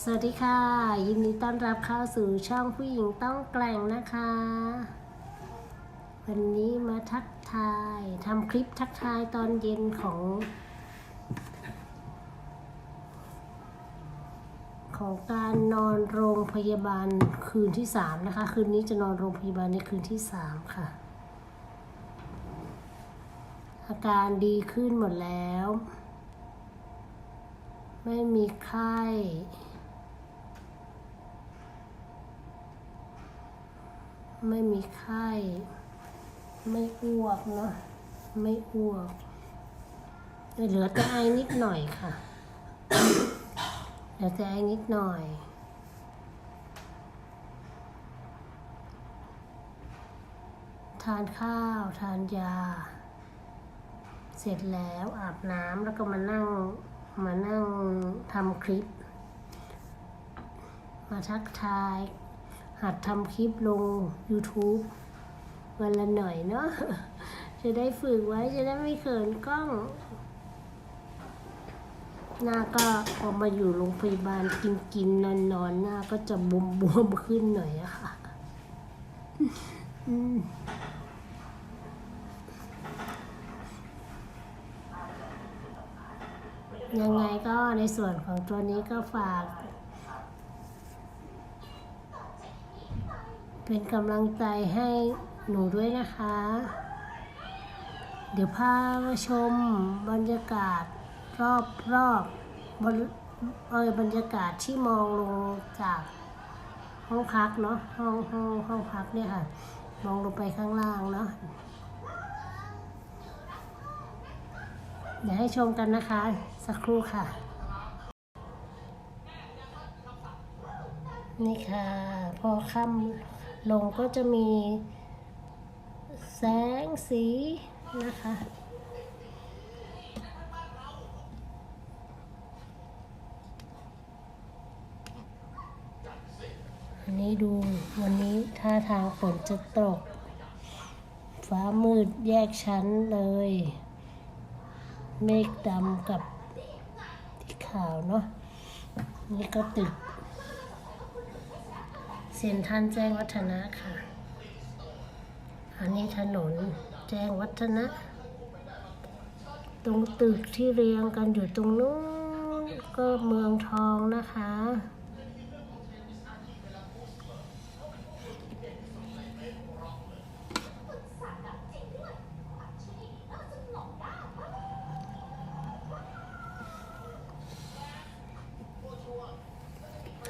สวัสดีค่ะ ยินดีต้อนรับเข้าสู่ช่องผู้หญิงต้องแกล่งนะคะ วันนี้มาทักทายทำคลิปทักทายตอนเย็นของ ของการนอนโรงพยาบาลคืนที่สามนะคะ คืนนี้จะนอนโรงพยาบาลในคืนที่สามค่ะ อาการดีขึ้นหมดแล้ว ไม่มีไข้ ไม่มีไข้ ไม่อ้วกเนาะไม่อ้วกเหลือแต่ไอนิดหน่อยค่ะ เหลือแต่ไอนิดหน่อยทานข้าว ทานยา เสร็จแล้วอาบน้ำแล้วก็มานั่งมานั่งทำคลิป มาทักทาย หัดทำคลิปลง YouTube วันละหน่อยเนาะจะได้ฝึกไว้จะได้ไม่เขินกล้อง หน้าก็พอมาอยู่โรงพยาบาลกินกินนอนนอนหน้าก็จะบวมบวมขึ้นหน่อยอะค่ะยังไงก็ในส่วนของตัวนี้ก็ฝาก เป็นกำลังใจให้หนูด้วยนะคะ เดี๋ยวพามาชมบรรยากาศรอบรอบบนเออบรรยากาศที่มองลงจากห้องพักเนาะห้องห้องห้องพักเนี่ยค่ะ มองลงไปข้างล่างเนาะเดี๋ยวให้ชมกันนะคะ สักครู่ค่ะ นี่ค่ะ พอค่ำ ลงก็จะมีแสงสีนะคะ อันนี้ดูวันนี้ท่าทางฝนจะตก ฟ้ามืดแยกชั้นเลย เมฆดำกับที่ขาวเนาะนี่ก็ตึก ซ็นท่านแจ้งวัฒนะค่ะ อันนี้ถนนแจ้งวัฒนะ ตรงตึกที่เรียงกันอยู่ตรงนู้นก็เมืองทองนะคะ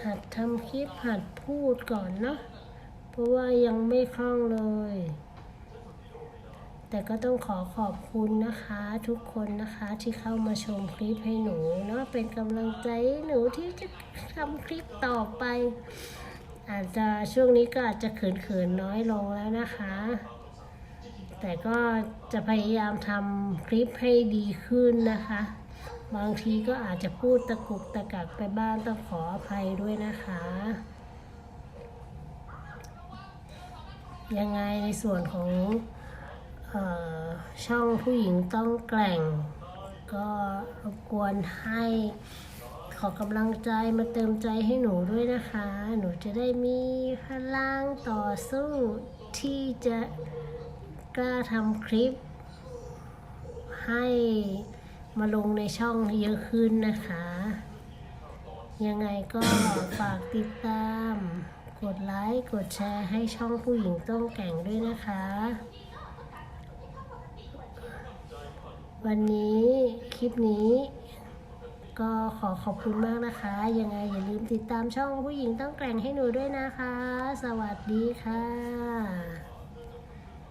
หัดทำคลิปหัดพูดก่อนเนาะเพราะว่ายังไม่คล่องเลย แต่ก็ต้องขอขอบคุณนะคะ ทุกคนนะคะที่เข้ามาชมคลิปให้หนูเนาะเป็นกำลังใจหนูที่จะทำคลิปต่อไป อาจจะช่วงนี้ก็อาจจะเขินๆน้อยลงแล้วนะคะ แต่ก็จะพยายามทำคลิปให้ดีขึ้นนะคะ บางทีก็อาจจะพูดตะกุกตะกักไปบ้างต้องขออภัยด้วยนะคะ ยังไงในส่วนของออช่องผู้หญิงต้องแกล่ง ก็รบกวนให้ขอกำลังใจมาเติมใจให้หนูด้วยนะคะ หนูจะได้มีพลังต่อสู้ที่จะกล้าทำคลิปให้ มาลงในช่องเยอะขึ้นนะคะ ยังไงก็ฝากติดตาม กดไลค์ กดแชร์ให้ช่องผู้หญิงต้องแก่งด้วยนะคะ วันนี้คลิปนี้ก็ขอขอบคุณมากนะคะ ยังไงอย่าลืมติดตามช่องผู้หญิงต้องแกร่งให้หนูด้วยนะคะ สวัสดีค่ะ